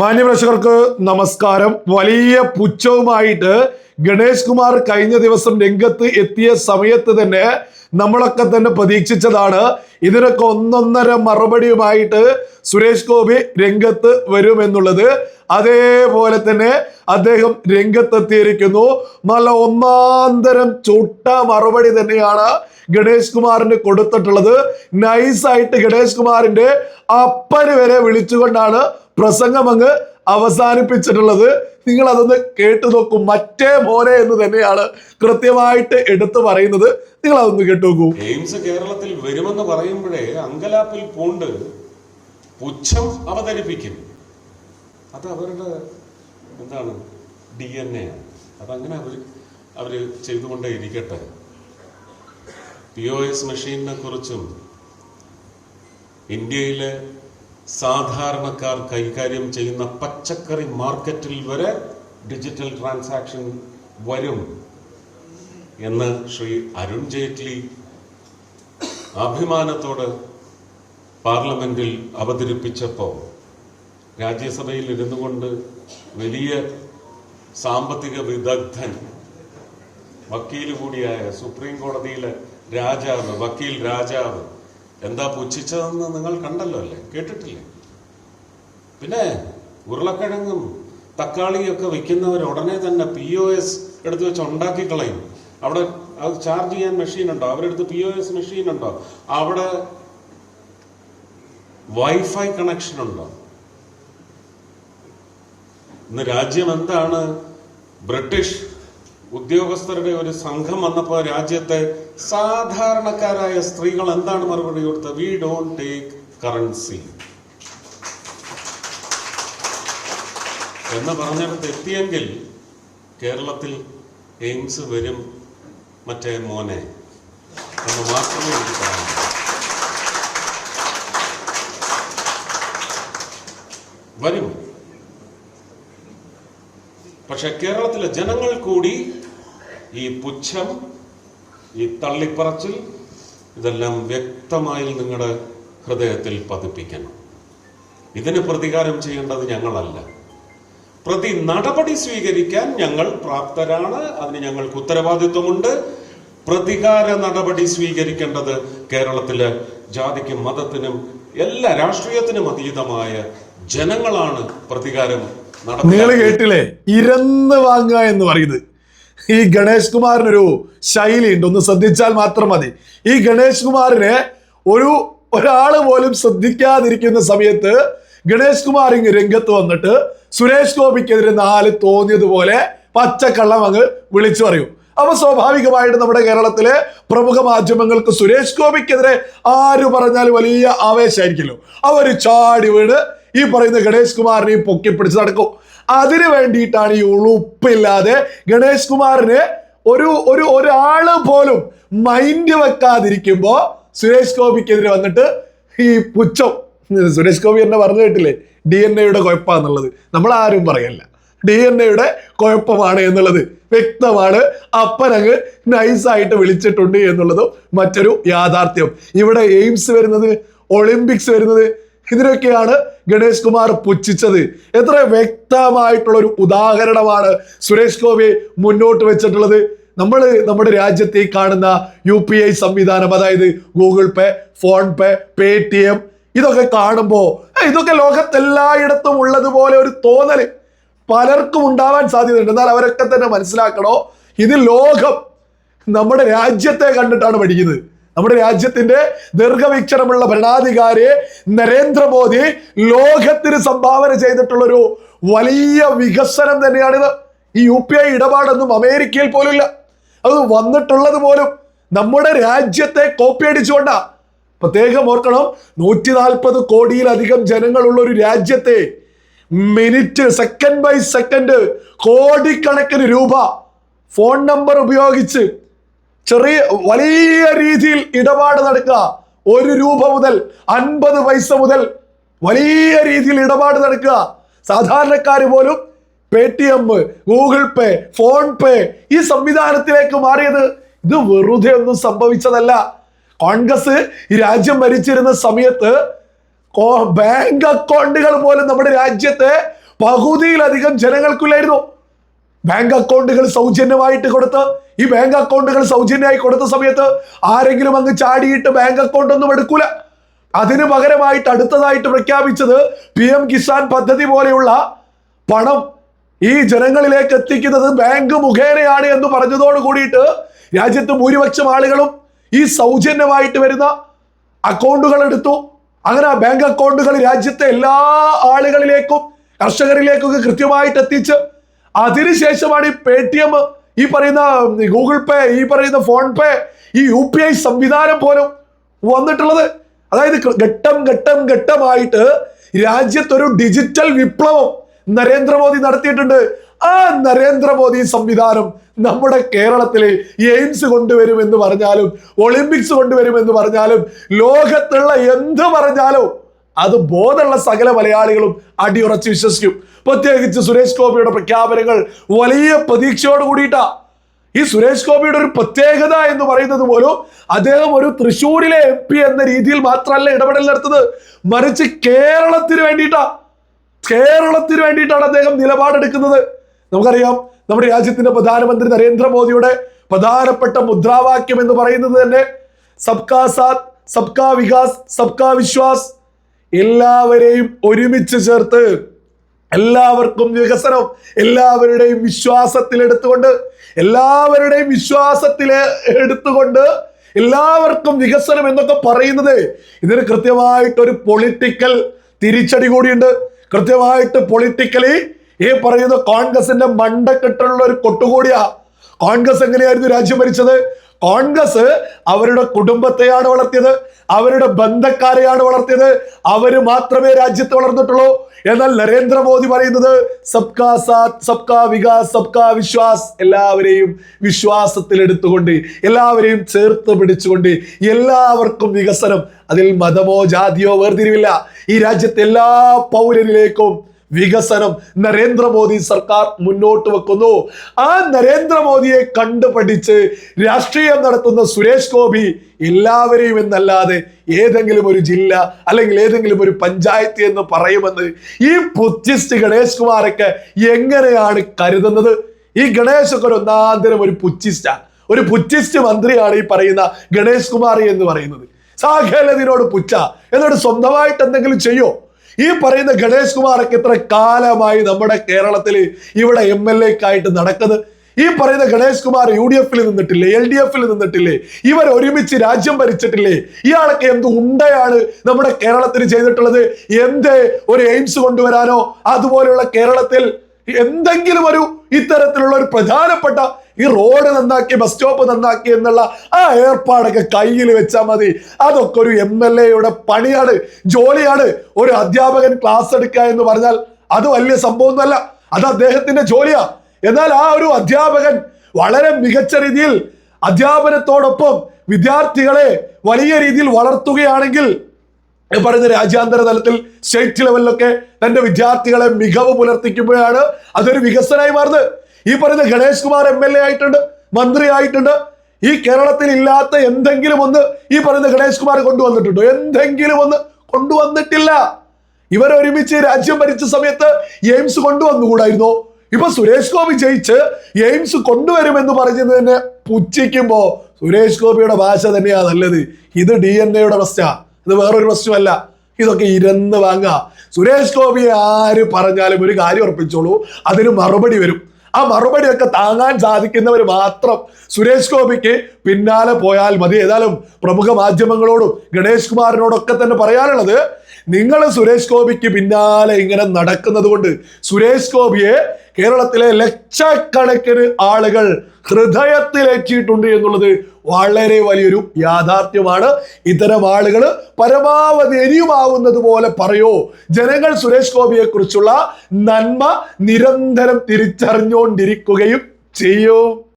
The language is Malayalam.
മാന്യപ്രേക്ഷകർക്ക് നമസ്കാരം. വലിയ പുച്ഛവുമായിട്ട് ഗണേഷ് കുമാർ കഴിഞ്ഞ ദിവസം രംഗത്ത് എത്തിയ സമയത്ത് തന്നെ നമ്മളൊക്കെ തന്നെ പ്രതീക്ഷിച്ചതാണ് ഇതിനൊക്കെ ഒന്നൊന്നര മറുപടിയുമായിട്ട് സുരേഷ് ഗോപി രംഗത്ത് വരുമെന്നുള്ളത്. അതേപോലെ തന്നെ അദ്ദേഹം രംഗത്തെത്തിയിരിക്കുന്നു. നല്ല ഒന്നാന്തരം ചുട്ട മറുപടി തന്നെയാണ് ഗണേഷ് കുമാറിന് കൊടുത്തിട്ടുള്ളത്. നൈസായിട്ട് ഗണേഷ് കുമാറിന്റെ അപ്പന് വരെ വിളിച്ചുകൊണ്ടാണ് പ്രസംഗം അങ്ങ് അവസാനിപ്പിച്ചിട്ടുള്ളത് നിങ്ങൾ അതൊന്ന് കേട്ടു നോക്കൂ. മറ്റേ മോനെ എന്ന് തന്നെയാണ് കൃത്യമായിട്ട് എടുത്തു പറയുന്നത്. നിങ്ങൾ അതൊന്ന് കേട്ടു നോക്കൂ. എയിംസ് കേരളത്തിൽ വരുമെന്ന് പറയുമ്പോഴേ അങ്കലാപ്പിൽ പൂണ്ട് പുച്ഛം അവതരിപ്പിക്കും. അത് അവരുടെ എന്താണ്? ഡി എൻ എ അതങ്ങനെ അവർ അവർ ചെയ്തുകൊണ്ടേ ഇരിക്കട്ടെ. പി ഒ എസ് മെഷീനെ കുറിച്ചും ഇന്ത്യയിലെ സാധാരണക്കാർ കൈകാര്യം ചെയ്യുന്ന പച്ചക്കറി മാർക്കറ്റിൽ വരെ ഡിജിറ്റൽ ട്രാൻസാക്ഷൻ വരും എന്ന് ശ്രീ അരുൺ ജെയ്റ്റ്ലി അഭിമാനത്തോട് പാർലമെന്റിൽ അവതരിപ്പിച്ചപ്പോൾ രാജ്യസഭയിൽ ഇരുന്നു കൊണ്ട് വലിയ സാമ്പത്തിക വിദഗ്ധൻ വക്കീൽ കൂടിയായ സുപ്രീം കോടതിയിലെ രാജാവ് വക്കീൽ രാജാവ് എന്താ പുച്ഛിച്ചതെന്ന് നിങ്ങൾ കണ്ടല്ലോ അല്ലേ? കേട്ടിട്ടില്ലേ? പിന്നെ ഉരുളക്കിഴങ്ങും തക്കാളിയൊക്കെ വിൽക്കുന്നവർ ഉടനെ തന്നെ പി ഒ എസ് എടുത്ത് വെച്ച് ഉണ്ടാക്കി കളയും. അവിടെ അത് ചാർജ് ചെയ്യാൻ മെഷീൻ ഉണ്ടോ? അവരെടുത്ത് പി ഒ എസ് മെഷീൻ ഉണ്ടോ? അവിടെ വൈഫൈ കണക്ഷൻ ഉണ്ടോ? ഇന്ന് രാജ്യം എന്താണ്? ബ്രിട്ടീഷ് ഉദ്യോഗസ്ഥരുടെ ഒരു സംഘം വന്നപ്പോൾ രാജ്യത്തെ സാധാരണക്കാരായ സ്ത്രീകൾ എന്താണ് മറുപടി കൊടുത്തത്? വി ഡോണ്ട് ടേക്ക് കറൻസി എന്ന് പറഞ്ഞിടത്ത് എത്തിയെങ്കിൽ കേരളത്തിൽ എയിംസ് വരും മറ്റേ മോനെ എന്ന് മാത്രമേ എനിക്ക് പറയാം വരും. പക്ഷെ കേരളത്തിലെ ജനങ്ങൾ കൂടി ഈ പുച്ഛം ഈ തള്ളിപ്പറച്ചിൽ ഇതെല്ലാം വ്യക്തമായി നിങ്ങളുടെ ഹൃദയത്തിൽ പതിപ്പിക്കണം. ഇതിന് പ്രതികാരം ചെയ്യേണ്ടത് ഞങ്ങളല്ല. പ്രതി നടപടി സ്വീകരിക്കാൻ ഞങ്ങൾ പ്രാപ്തരാണ്. അതിന് ഞങ്ങൾക്ക് ഉത്തരവാദിത്വമുണ്ട്. പ്രതികാര നടപടി സ്വീകരിക്കേണ്ടത് കേരളത്തിലെ ജാതിക്കും മതത്തിനും എല്ലാ രാഷ്ട്രീയത്തിനും അതീതമായ ജനങ്ങളാണ് പ്രതികാരം നിങ്ങൾ കേട്ടില്ലേ? ഇരന്ന് വാങ്ങുക എന്ന് പറയുന്നത്. ഈ ഗണേഷ് കുമാറിനൊരു ശൈലിയുണ്ട്. ഒന്ന് ശ്രദ്ധിച്ചാൽ മാത്രം മതി. ഈ ഗണേഷ് കുമാറിനെ ഒരു ഒരാൾ പോലും ശ്രദ്ധിക്കാതിരിക്കുന്ന സമയത്ത് ഗണേഷ് കുമാർ ഇങ്ങ് രംഗത്ത് വന്നിട്ട് സുരേഷ് ഗോപിക്കെതിരെ നാല് തോന്നിയതുപോലെ പച്ചക്കള്ളം അങ്ങ് വിളിച്ചു പറയും. അപ്പൊ സ്വാഭാവികമായിട്ട് നമ്മുടെ കേരളത്തിലെ പ്രമുഖ മാധ്യമങ്ങൾക്ക് സുരേഷ് ഗോപിക്കെതിരെ ആര് പറഞ്ഞാൽ വലിയ ആവേശമായിരിക്കുമല്ലോ അവർ ചാടി വീണ് ഈ പറയുന്ന ഗണേഷ് കുമാറിനെയും പൊക്കി പിടിച്ച് നടക്കും. അതിനു വേണ്ടിയിട്ടാണ് ഈ ഉളുപ്പില്ലാതെ ഗണേഷ് കുമാറിന് ഒരു ഒരു ഒരാൾ പോലും മൈൻഡ് വെക്കാതിരിക്കുമ്പോ സുരേഷ് ഗോപിക്കെതിരെ വന്നിട്ട് ഈ പുച്ഛം. സുരേഷ് ഗോപി എന്നെ പറഞ്ഞു കേട്ടില്ലേ? ഡി എൻ എയുടെ കുഴപ്പമാന്നുള്ളത് നമ്മൾ ആരും പറയല്ല. ഡി എൻ എയുടെ കുഴപ്പമാണ് എന്നുള്ളത്. വ്യക്തമാണ്. അപ്പനങ്ങ് നൈസായിട്ട് വിളിച്ചിട്ടുണ്ട് എന്നുള്ളതും മറ്റൊരു യാഥാർത്ഥ്യം. ഇവിടെ എയിംസ് വരുന്നത് ഒളിമ്പിക്സ് വരുന്നത് ഇതിനൊക്കെയാണ് ഗണേഷ് കുമാർ പുച്ഛിച്ചത്. എത്ര വ്യക്തമായിട്ടുള്ള ഒരു ഉദാഹരണമാണ് സുരേഷ് ഗോപി മുന്നോട്ട് വെച്ചിട്ടുള്ളത്. നമ്മൾ നമ്മുടെ രാജ്യത്തെ കാണുന്ന യു പി ഐ സംവിധാനം അതായത് Google Pay PhonePe Paytm ഇതൊക്കെ കാണുമ്പോൾ ഇതൊക്കെ ലോകത്തെല്ലായിടത്തും ഉള്ളതുപോലെ ഒരു തോന്നൽ. പലർക്കും ഉണ്ടാവാൻ സാധ്യതയുണ്ട്. എന്നാൽ അവരൊക്കെ തന്നെ മനസ്സിലാക്കണോ? ഇത് ലോകം നമ്മുടെ രാജ്യത്തെ കണ്ടിട്ടാണ് പഠിക്കുന്നത്. നമ്മുടെ രാജ്യത്തിന്റെ ദീർഘവീക്ഷണമുള്ള ഭരണാധികാരി നരേന്ദ്രമോദി ലോകത്തിന് സംഭാവന ചെയ്തിട്ടുള്ള ഒരു വലിയ വികസനം തന്നെയാണിത്. ഈ യു പി ഐ ഇടപാടൊന്നും അമേരിക്കയിൽ പോലുമില്ല. അത് വന്നിട്ടുള്ളത് പോലും നമ്മുടെ രാജ്യത്തെ കോപ്പി അടിച്ചുകൊണ്ടാ. പ്രത്യേകം ഓർക്കണം നൂറ്റി നാൽപ്പത് കോടിയിലധികം ജനങ്ങളുള്ള ഒരു രാജ്യത്തെ മിനിറ്റ് സെക്കൻഡ് ബൈ സെക്കൻഡ് കോടിക്കണക്കിന് രൂപ ഫോൺ നമ്പർ ഉപയോഗിച്ച് ചെറിയ വലിയ രീതിയിൽ ഇടപാട് നടക്കുക. ഒരു രൂപ മുതൽ അൻപത് പൈസ മുതൽ വലിയ രീതിയിൽ ഇടപാട് നടക്കുക. സാധാരണക്കാർ പോലും Paytm Google Pay PhonePe ഈ സംവിധാനത്തിലേക്ക് മാറിയത് ഇത് വെറുതെ ഒന്നും സംഭവിച്ചതല്ല. കോൺഗ്രസ് ഈ രാജ്യം ഭരിച്ചിരുന്ന സമയത്ത് ബാങ്ക് അക്കൗണ്ടുകൾ പോലും നമ്മുടെ രാജ്യത്തെ പകുതിയിലധികം ജനങ്ങൾക്കില്ലായിരുന്നു ബാങ്ക് അക്കൗണ്ടുകൾ സൗജന്യമായിട്ട് കൊടുത്ത് ഈ ബാങ്ക് അക്കൗണ്ടുകൾ സൗജന്യമായി കൊടുത്ത സമയത്ത് ആരെങ്കിലും അങ്ങ് ചാടിയിട്ട് ബാങ്ക് അക്കൗണ്ട് ഒന്നും എടുക്കൂല. അതിന് പകരമായിട്ട് അടുത്തതായിട്ട് പ്രഖ്യാപിച്ചത് പി എം കിസാൻ പദ്ധതി പോലെയുള്ള പണം ഈ ജനങ്ങളിലേക്ക് എത്തിക്കുന്നത് ബാങ്ക് മുഖേനയാണ് എന്ന് പറഞ്ഞതോട് കൂടിയിട്ട് രാജ്യത്ത് ഭൂരിപക്ഷം ആളുകളും ഈ സൗജന്യമായിട്ട് വരുന്ന അക്കൗണ്ടുകൾ എടുത്തു. അങ്ങനെ ആ ബാങ്ക് അക്കൗണ്ടുകൾ രാജ്യത്തെ എല്ലാ ആളുകളിലേക്കും കർഷകരിലേക്കൊക്കെ കൃത്യമായിട്ട് എത്തിച്ച് അതിനുശേഷമാണ് ഈ പേ ടി എം ഈ പറയുന്ന ഗൂഗിൾ പേ ഈ പറയുന്ന ഫോൺ പേ ഈ യു പി ഐ സംവിധാനം പോലും വന്നിട്ടുള്ളത്. അതായത് ഘട്ടം ഘട്ടം ഘട്ടമായിട്ട് രാജ്യത്തൊരു ഡിജിറ്റൽ വിപ്ലവം നരേന്ദ്രമോദി നടത്തിയിട്ടുണ്ട്. ആ നരേന്ദ്രമോദി സംവിധാനം നമ്മുടെ കേരളത്തിലെ എയിംസ് കൊണ്ടുവരുമെന്ന് പറഞ്ഞാലും ഒളിമ്പിക്സ് കൊണ്ടുവരുമെന്ന് പറഞ്ഞാലും ലോകത്തുള്ള എന്ത് പറഞ്ഞാലും അത് ബോധമുള്ള സകല മലയാളികളും അടിയുറച്ച് വിശ്വസിക്കും. പ്രത്യേകിച്ച് സുരേഷ് ഗോപിയുടെ പ്രഖ്യാപനങ്ങൾ വലിയ പ്രതീക്ഷയോട് കൂടിയിട്ടാ. ഈ സുരേഷ് ഗോപിയുടെ ഒരു പ്രത്യേകത എന്ന് പറയുന്നത് പോലും അദ്ദേഹം ഒരു തൃശ്ശൂരിലെ എം പി എന്ന രീതിയിൽ മാത്രമല്ല ഇടപെടൽ നടത്തുന്നത്. മറിച്ച് കേരളത്തിന് വേണ്ടിയിട്ടാ. കേരളത്തിന് വേണ്ടിയിട്ടാണ് അദ്ദേഹം നിലപാടെടുക്കുന്നത്. നമുക്കറിയാം നമ്മുടെ രാജ്യത്തിന്റെ പ്രധാനമന്ത്രി നരേന്ദ്രമോദിയുടെ പ്രധാനപ്പെട്ട മുദ്രാവാക്യം എന്ന് പറയുന്നത് തന്നെ സബ്കാ സാത്ത് സബ്കാ വികാസ് സബ്കാ വിശ്വാസ്. എല്ലാവരെയും ഒരുമിച്ച് ചേർത്ത് എല്ലാവർക്കും വികസനം എല്ലാവരുടെയും വിശ്വാസത്തിൽ എടുത്തുകൊണ്ട് എല്ലാവരുടെയും വിശ്വാസത്തിൽ എടുത്തുകൊണ്ട് എല്ലാവർക്കും വികസനം എന്നൊക്കെ പറയുന്നത് ഇതിന് കൃത്യമായിട്ട് ഒരു പൊളിറ്റിക്കൽ തിരിച്ചടി കൂടിയുണ്ട്. കൃത്യമായിട്ട് പൊളിറ്റിക്കലി ഈ പറയുന്ന കോൺഗ്രസിന്റെ മണ്ടക്കെട്ടുള്ള ഒരു കൊട്ടുകൂടിയാ. കോൺഗ്രസ് എങ്ങനെയായിരുന്നു രാജ്യം ഭരിച്ചത്? കോൺഗ്രസ് അവരുടെ കുടുംബത്തെയാണ് വളർത്തിയത്. അവരുടെ ബന്ധക്കാരെയാണ് വളർത്തിയത്. അവർ മാത്രമേ രാജ്യത്ത് വളർന്നിട്ടുള്ളൂ. എന്നാൽ നരേന്ദ്രമോദി പറയുന്നത് സബ്കാ സാത്ത് സബ്കാ വികാസ് സബ്കാ വിശ്വാസ്. എല്ലാവരെയും വിശ്വാസത്തിൽ എടുത്തുകൊണ്ട് എല്ലാവരെയും ചേർത്ത് പിടിച്ചുകൊണ്ട് എല്ലാവർക്കും വികസനം. അതിൽ മതമോ ജാതിയോ വേർതിരിവില്ല. ഈ രാജ്യത്തെ എല്ലാ പൗരനിലേക്കും വികസനം നരേന്ദ്രമോദി സർക്കാർ മുന്നോട്ട് വെക്കുന്നു. ആ നരേന്ദ്രമോദിയെ കണ്ടുപഠിച്ച് രാഷ്ട്രീയം നടത്തുന്ന സുരേഷ് ഗോപി എല്ലാവരെയും എന്നല്ലാതെ ഏതെങ്കിലും ഒരു ജില്ല അല്ലെങ്കിൽ ഏതെങ്കിലും ഒരു പഞ്ചായത്ത് എന്ന് പറയുമെന്ന് ഈ പുച്ചിസ്റ്റ് ഗണേഷ് കുമാറൊക്കെ എങ്ങനെയാണ് കരുതുന്നത്? ഈ ഗണേശൊക്കെ ഒരു ഒന്നാന്തരം ഒരു പുച്ചിസ്റ്റാ. ഒരു പുച്ചിസ്റ്റ് മന്ത്രിയാണ് ഈ പറയുന്ന ഗണേഷ് കുമാർ എന്ന് പറയുന്നത്. സാഖേലതിനോട് പുച്ച എന്നോട് സ്വന്തമായിട്ട് എന്തെങ്കിലും ചെയ്യോ? ഈ പറയുന്ന ഗണേഷ് കുമാറൊക്കെ ഇത്ര കാലമായി നമ്മുടെ കേരളത്തിൽ ഇവിടെ എം എൽ എക്കായിട്ട് നടക്കുന്നത്. ഈ പറയുന്ന ഗണേഷ് കുമാർ യു ഡി എഫിൽ നിന്നിട്ടില്ലേ എൽ ഡി എഫിൽ നിന്നിട്ടില്ലേ ഇവർ ഒരുമിച്ച് രാജ്യം ഭരിച്ചിട്ടില്ലേ ഇയാളൊക്കെ എന്ത് ഉണ്ടയാണ് നമ്മുടെ കേരളത്തിന് ചെയ്തിട്ടുള്ളത്? എന്ത് ഒരു എയിംസ് കൊണ്ടുവരാനോ അതുപോലെയുള്ള കേരളത്തിൽ എന്തെങ്കിലും ഒരു ഇത്തരത്തിലുള്ള ഒരു പ്രധാനപ്പെട്ട ഈ റോഡ് നന്നാക്കി ബസ് സ്റ്റോപ്പ് നന്നാക്കി എന്നുള്ള ആ ഏർപ്പാടൊക്കെ കയ്യിൽ വെച്ചാൽ മതി. അതൊക്കെ ഒരു എം എൽ എയുടെ പണിയാണ് ജോലിയാണ്. ഒരു അധ്യാപകൻ ക്ലാസ് എടുക്കുക എന്ന് പറഞ്ഞാൽ അത് വലിയ സംഭവമൊന്നുമല്ല. അത് അദ്ദേഹത്തിന്റെ ജോലിയാ. എന്നാൽ ആ ഒരു അധ്യാപകൻ വളരെ മികച്ച രീതിയിൽ അധ്യാപനത്തോടൊപ്പം വിദ്യാർത്ഥികളെ വലിയ രീതിയിൽ വളർത്തുകയാണെങ്കിൽ പറയുന്ന രാജ്യാന്തര തലത്തിൽ സ്റ്റേറ്റ് ലെവലിലൊക്കെ തന്റെ വിദ്യാർത്ഥികളെ മികവ് പുലർത്തിക്കുമ്പോഴാണ് അതൊരു വികസനമായി മാറുന്നത്. ഈ പറയുന്ന Ganesh Kumar M L A ആയിട്ടുണ്ട് മന്ത്രി ആയിട്ടുണ്ട്. ഈ കേരളത്തിൽ ഇല്ലാത്ത എന്തെങ്കിലും ഒന്ന് ഈ പറയുന്ന ഗണേഷ് കുമാർ കൊണ്ടുവന്നിട്ടുണ്ടോ? എന്തെങ്കിലും ഒന്ന് കൊണ്ടുവന്നിട്ടില്ല. ഇവരൊരുമിച്ച് രാജ്യം ഭരിച്ച സമയത്ത് എയിംസ് കൊണ്ടുവന്നുകൂടായിരുന്നോ? ഇപ്പൊ സുരേഷ് ഗോപി ജയിച്ച് എയിംസ് കൊണ്ടുവരുമെന്ന് പറഞ്ഞത് തന്നെ പുച്ഛിക്കുമ്പോ സുരേഷ് ഗോപിയുടെ ഭാഷ തന്നെയാ നല്ലത്. ഇത് ഡി എൻ എയുടെ പ്രശ്ന. ഇത് വേറൊരു പ്രശ്നമല്ല. ഇതൊക്കെ ഇരന്ന് വാങ്ങുക സുരേഷ് ഗോപിയെ ആര് പറഞ്ഞാലും ഒരു കാര്യം ഉറപ്പിച്ചോളൂ. അതിന് മറുപടി വരും. ആ മറുപടിയൊക്കെ താങ്ങാൻ സാധിക്കുന്നവർ മാത്രം സുരേഷ് ഗോപിക്ക് പിന്നാലെ പോയാൽ മതി. ഏതായാലും പ്രമുഖ മാധ്യമങ്ങളോടും ഗണേഷ് കുമാറിനോടൊക്കെ തന്നെ പറയാനുള്ളത് നിങ്ങൾ സുരേഷ് ഗോപിക്ക് പിന്നാലെ ഇങ്ങനെ നടക്കുന്നത് കൊണ്ട് സുരേഷ് ഗോപിയെ കേരളത്തിലെ ലക്ഷക്കണക്കിന് ആളുകൾ ഹൃദയത്തിലേറ്റിയിട്ടുണ്ട് എന്നുള്ളത് വളരെ വലിയൊരു യാഥാർത്ഥ്യമാണ്. ഇത്തരം ആളുകൾ പരമാവധി എരിയുമാവുന്നത് പോലെ പറയോ? ജനങ്ങൾ സുരേഷ് ഗോപിയെ കുറിച്ചുള്ള നന്മ നിരന്തരം തിരിച്ചറിഞ്ഞുകൊണ്ടിരിക്കുകയും ചെയ്യും.